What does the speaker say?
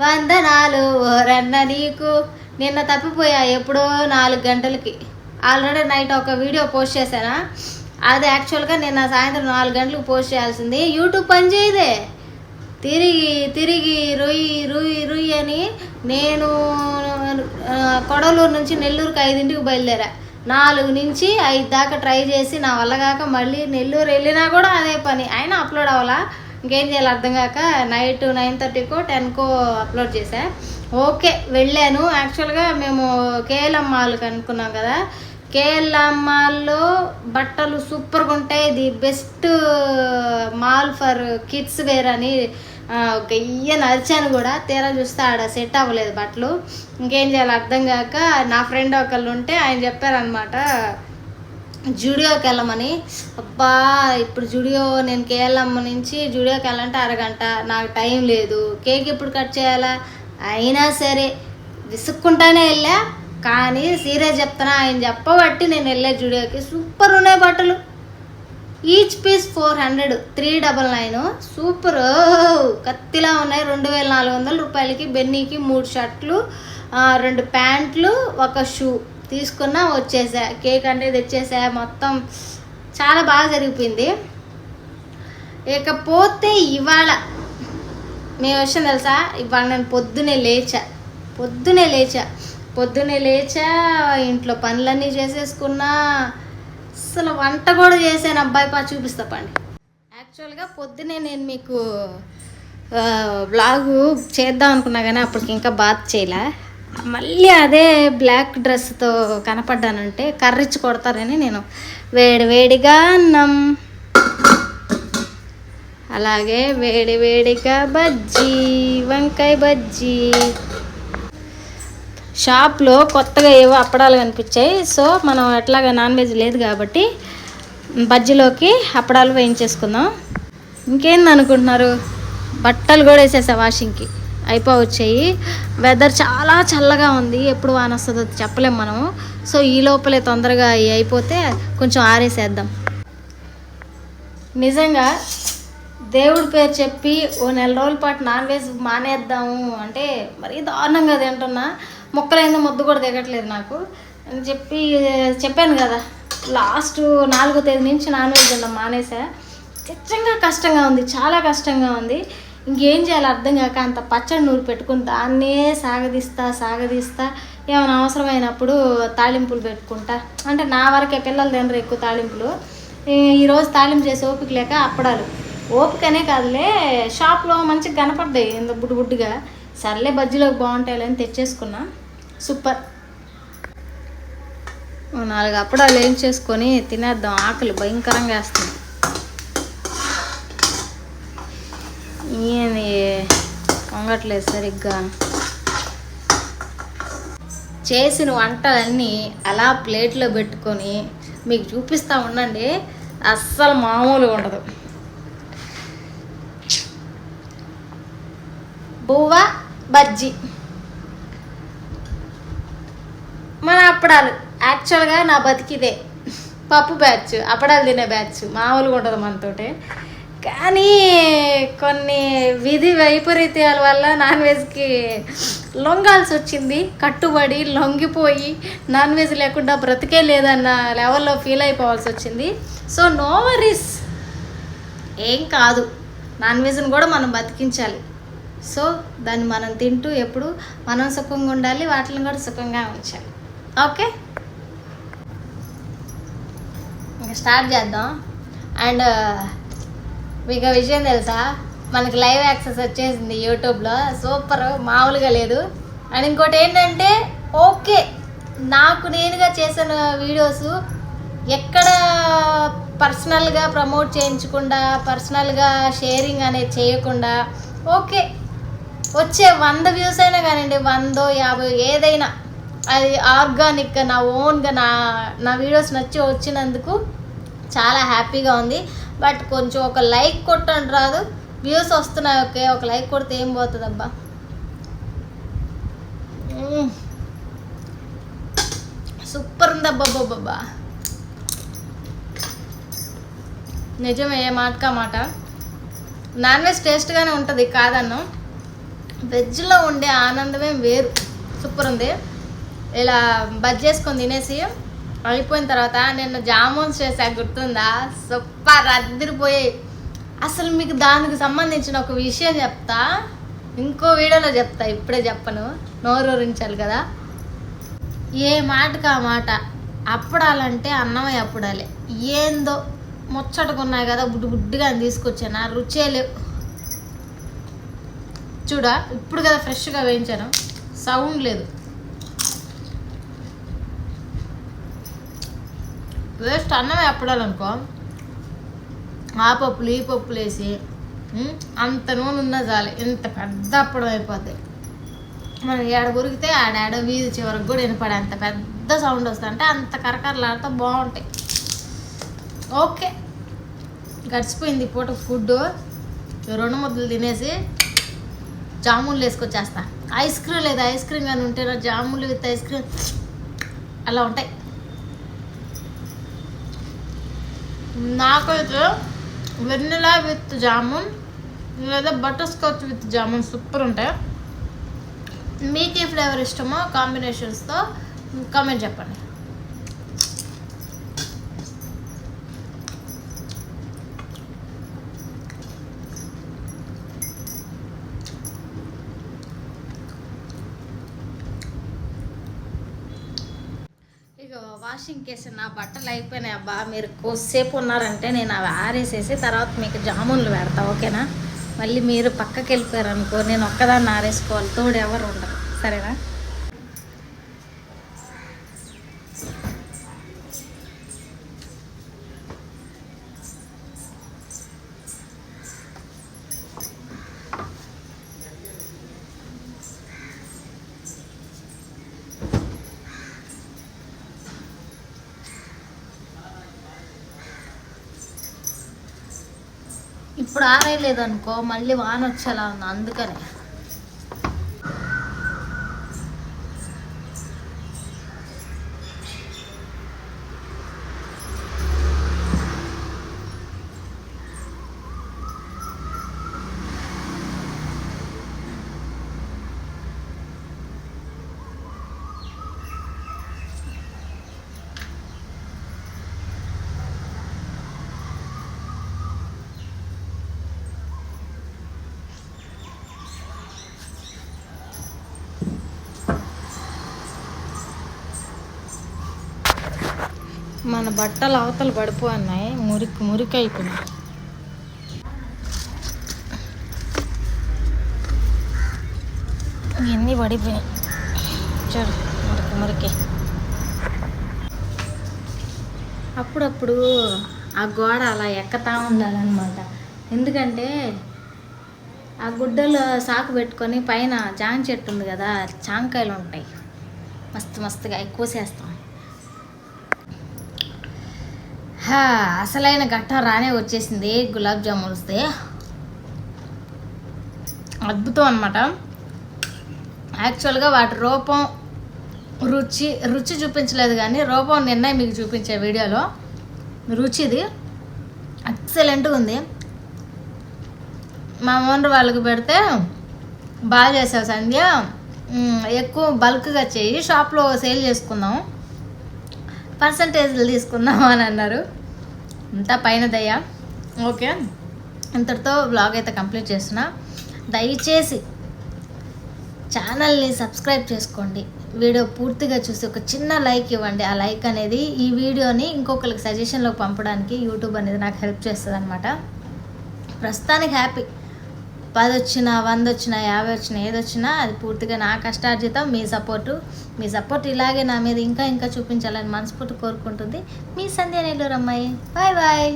వందనాలు ఓరన్న నీకు. నిన్న తప్పిపోయా ఎప్పుడో నాలుగు గంటలకి. ఆల్రెడీ నైట్ ఒక వీడియో పోస్ట్ చేశానా? అది యాక్చువల్గా నిన్న సాయంత్రం నాలుగు గంటలకు పోస్ట్ చేయాల్సింది. యూట్యూబ్ పని చేయదే. తిరిగి తిరిగి రుయి రుయ్యి రుయ్యి అని నేను కొడలూరు నుంచి నెల్లూరుకి ఐదింటికి బయలుదేరా. నాలుగు నుంచి ఐదు దాకా ట్రై చేసి నా వల్ల కాక మళ్ళీ నెల్లూరు వెళ్ళినా కూడా అదే పని. అయినా అప్లోడ్ అవ్వాలా? ఇంకేం చేయాలి అర్థం కాక నైట్ నైన్ థర్టీకో టెన్కో అప్లోడ్ చేశా. ఓకే వెళ్ళాను. యాక్చువల్గా మేము కేఎల్ఎం మాల్కి అనుకున్నాం కదా. కేఎల్ఎం మాల్లో బట్టలు సూపర్గా ఉంటాయి. The best mall for kids wear అని ఒక ఇయ్య నరిచాను కూడా. తీరా చూస్తే ఆడ సెట్ అవ్వలేదు బట్టలు. ఇంకేం చేయాలి అర్థం కాక నా ఫ్రెండ్ ఒకళ్ళు ఉంటే ఆయన చెప్పారనమాట జూడియోకి వెళ్ళమని అబ్బా ఇప్పుడు జూడియో నేను కేఎల్ఎం నుంచి జూడియోకి వెళ్ళాలంటే అరగంట నాకు టైం లేదు కేక్ ఎప్పుడు కట్ చేయాలా? అయినా సరే విసుక్కుంటానే వెళ్ళా కానీ సీరియస్ చెప్తున్నా ఆయన చెప్పబట్టి నేను వెళ్ళే జూడియోకి. సూపర్ ఉన్నాయి బట్టలు. Each piece four hundred three double nine super. కత్తిలా ఉన్నాయి రెండు వేల నాలుగు వందల రూపాయలకి బెన్నీకి మూడు షర్ట్లు రెండు ప్యాంట్లు ఒక షూ. తీసుకున్నా వచ్చేసా. కేక్ అంటే తెచ్చేసా. మొత్తం చాలా బాగా జరిగిపోయింది. ఇకపోతే ఇవాళ మీ విషయం తెలుసా? ఇవాళ నేను పొద్దునే లేచా. పొద్దునే లేచా. పొద్దునే లేచా ఇంట్లో పనులన్నీ చేసేసుకున్నా. అసలు వంట కూడా చేశాను. అబ్బాయి పా చూపిస్తా పండి. యాక్చువల్గా పొద్దునే నేను మీకు బ్లాగు చేద్దాం అనుకున్నా కానీ అప్పటికి ఇంకా బాత్ చేయలే. మళ్ళీ అదే బ్లాక్ డ్రెస్తో కనపడ్డానంటే కర్రిచ్చి కొడతారని నేను వేడి వేడిగా అన్నం. అలాగే వేడి వేడిగా బజ్జీ వంకాయ బజ్జీ. షాప్లో కొత్తగా ఏవో అప్పడాలు కనిపించాయి. సో మనం ఎట్లాగా నాన్ వెజ్ లేదు కాబట్టి బజ్జీలోకి అప్పడాలు వేయించేసుకుందాం. ఇంకేంది అనుకుంటున్నారు బట్టలు కూడా వేసేసా వాషింగ్కి అయిపో వచ్చాయి వెదర్ చాలా చల్లగా ఉంది. ఎప్పుడు వాన వస్తుందో చెప్పలేం మనము. సో ఈ లోపలే తొందరగా అవి అయిపోతే కొంచెం ఆరేసేద్దాం. నిజంగా దేవుడి పేరు చెప్పి ఓ నెల రోజుల పాటు నాన్ వెజ్ మానేద్దాము అంటే మరీ దారుణంగా తింటున్నా. మొక్కలైందో ముద్దు కూడా దిగట్లేదు నాకు. అని చెప్పి చెప్పాను కదా లాస్ట్ నాలుగో తేదీ నుంచి నాన్ వెజ్ తిన్నాం మానేసా. నిజంగా కష్టంగా ఉంది. చాలా కష్టంగా ఉంది. ఇంకేం చేయాలి అర్థం కాక అంత పచ్చడి నూరు పెట్టుకుని దాన్నే సాగదీస్తా సాగదీస్తా ఏమైనా అవసరమైనప్పుడు తాళింపులు పెట్టుకుంటా. అంటే నా వరకే పిల్లలు తినరు ఎక్కువ తాలింపులు. ఈరోజు తాళింపు చేసి ఓపిక లేక అప్పడాలు. ఓపికనే కాదులే షాప్లో మంచిగా కనపడ్డాయి ఇంత బుడ్డు బుడ్డుగా. సర్లే బజ్జీలోకి బాగుంటాయి అని తెచ్చేసుకున్నా. సూపర్. నాలుగు అప్పడాలు ఏం చేసుకొని తినేద్దాం. ఆకలి భయంకరంగా వేస్తుంది. ఏంది? పొంగట్లేదు సరిగ్గా. చేసిన వంటలన్నీ అలా ప్లేట్లో పెట్టుకొని మీకు చూపిస్తా ఉండండి. అస్సలు మామూలుగా ఉండదు. బువ్వ బజ్జి. మన అప్పడాలు. యాక్చువల్గా నా బతికిదే. పప్పు బ్యాచ్ అప్పడాలు తినే బ్యాచ్. మామూలుగా ఉండదు మనతోటి. కానీ కొన్ని విధి వైపరీత్యాల వల్ల నాన్ వెజ్కి లొంగాల్సి వచ్చింది. కట్టుబడి లొంగిపోయి నాన్ వెజ్ లేకుండా బ్రతికే లేదన్న లెవెల్లో ఫీల్ అయిపోవాల్సి వచ్చింది. So no worries. ఏం కాదు. నాన్ వెజ్ని కూడా మనం బతికించాలి. సో దాన్ని మనం తింటూ ఎప్పుడు మనం సుఖంగా ఉండాలి వాటిని కూడా సుఖంగా ఉంచాలి. ఓకే? ఇంకా స్టార్ట్ చేద్దాం. అండ్ మీకు విషయం తెలుసా? మనకి లైవ్ యాక్సెస్ వచ్చేసింది యూట్యూబ్లో. సూపర్ మామూలుగా లేదు. అండ్ ఇంకోటి ఏంటంటే ఓకే నాకు నేనుగా చేసిన వీడియోస్ ఎక్కడ పర్సనల్గా ప్రమోట్ చేయించకుండా పర్సనల్గా షేరింగ్ అనేది చేయకుండా ఓకే వచ్చే వంద వ్యూస్ అయినా కానివ్వండి వందో యాభై ఏదైనా అది ఆర్గానిక్గా నా ఓన్గా నా నా వీడియోస్ నచ్చి వచ్చినందుకు చాలా హ్యాపీగా ఉంది. బట్ కొంచెం ఒక లైక్ కొట్టండి రాదు. వ్యూస్ వస్తున్నాయి ఓకే. ఒక లైక్ కొడితే ఏం పోతుంది అబ్బా సూపర్ ఉంది అబ్బా నిజమే ఏ మాటకా మాట? నాన్ వెజ్ టేస్ట్గానే ఉంటుంది కాదన్ను. వెజ్లో ఉండే ఆనందమే వేరు. సూపర్ ఉంది. ఇలా బజ్ చేసుకొని తినేసి అయిపోయిన తర్వాత నిన్న జామున్స్ చేశాను గుర్తుందా? సూపర్ అద్దరిపోయాయి అసలు మీకు దానికి సంబంధించిన ఒక విషయం చెప్తా. ఇంకో వీడియోలో చెప్తా ఇప్పుడే చెప్పను. నోరూరించాలి కదా. ఏ మాటకు ఆ మాట? అప్పడాలంటే అన్నమయ్య అప్పడాలే. ఏందో ముచ్చటకున్నాయి కదా బుడ్డు బుడ్డుగా అని తీసుకొచ్చాను. ఆ రుచే లేవు. చూడా ఇప్పుడు కదా ఫ్రెష్గా వేయించాను. సౌండ్ లేదు. వేస్ట్ అన్నమే అప్పడాలనుకో ఆ పప్పులు ఈ పప్పులు వేసి అంత నూనె ఉన్నా చాలు ఇంత పెద్ద అప్పడం అయిపోతాయి. మనం ఏడ గురికితే ఆడాడ వీధి చివరికి కూడా వినపడే అంత పెద్ద సౌండ్ వస్తుంది. అంటే అంత కరకరలాడితే బాగుంటాయి. ఓకే. గడిచిపోయింది పూట ఫుడ్ రెండు ముద్దలు తినేసి జామున్లు వేసుకొచ్చేస్తా. ఐస్ క్రీమ్ లేదు ఐస్ క్రీమ్ కానీ ఉంటే జాములు జామున్లు విత్ ఐస్ క్రీమ్ అలా ఉంటాయి. నాకైతే వెన్నెలా విత్ జామున్ లేదా butterscotch with jamun super ఉంటాయి. మీకు ఏ ఫ్లేవర్ ఇష్టమో కాంబినేషన్స్తో కామెంట్ చెప్పండి. వాషింగ్కి వాషింగ్ నా బట్టలు అయిపోయినాయి అబ్బా. మీరు కొద్దిసేపు ఉన్నారంటే నేను అవి ఆరేసేసి తర్వాత మీకు జామున్లు పెడతా ఓకేనా? మళ్ళీ మీరు పక్కకి వెళ్ళిపోయారు అనుకో నేను ఒక్కదాన్ని ఆరేసుకోవాలి తోడు ఎవరు ఉండరు. సరేనా? ఇప్పుడు ఆరేయలేదు అనుకో మళ్ళీ వాన వచ్చేలా ఉంది అందుకని. మన బట్టలు అవతలు పడిపోన్నాయి మురికి మురికి అయిపోయినాయి. ఇవన్నీ పడిపోయాయి చూడు మురికి మురికి. అప్పుడప్పుడు ఆ గోడ అలా ఎక్కుతా ఉండాలన్నమాట. ఎందుకంటే ఆ గుడ్డలో సాకు పెట్టుకొని పైన జామ చెట్టు ఉంది కదా జాంకాయలు ఉంటాయి. మస్తు మస్తుగా ఎక్కువ చేస్తాం హా, అసలైన ఘట్టం రానే వచ్చేసింది గులాబ్ జామున్ వస్తే. అద్భుతం అనమాట యాక్చువల్గా వాటి రూపం రుచి రుచి చూపించలేదు కానీ రూపం నిన్న మీకు చూపించే వీడియోలో. రుచిది ఎక్సలెంట్గా ఉంది. మా ఓనర్ వాళ్ళకి పెడితే బాగా చేసావు సంధ్య. ఎక్కువ బల్క్గా చేయి షాప్లో సేల్ చేసుకుందాం పర్సంటేజ్లు తీసుకుందాం అని అన్నారు. అంతా పైన దయ్యా ఓకే. ఇంతటితో బ్లాగ్ అయితే కంప్లీట్ చేస్తున్నా. దయచేసి ఛానల్ని సబ్స్క్రైబ్ చేసుకోండి. వీడియో పూర్తిగా చూసి ఒక చిన్న లైక్ ఇవ్వండి. ఆ లైక్ అనేది ఈ వీడియోని ఇంకొకరికి సజెషన్లో పంపడానికి యూట్యూబ్ అనేది నాకు హెల్ప్ చేస్తుంది అనమాట ప్రస్తుతానికి హ్యాపీ పది వచ్చినా వంద వచ్చినా యాభై వచ్చినా ఏది వచ్చినా అది పూర్తిగా నా కష్టార్జితం మీ సపోర్టు. మీ సపోర్ట్ ఇలాగే నా మీద ఇంకా ఇంకా చూపించాలని మనస్ఫూర్తి కోరుకుంటుంది. మీ సంధ్య నెల్లూరు అమ్మాయి బాయ్ బాయ్.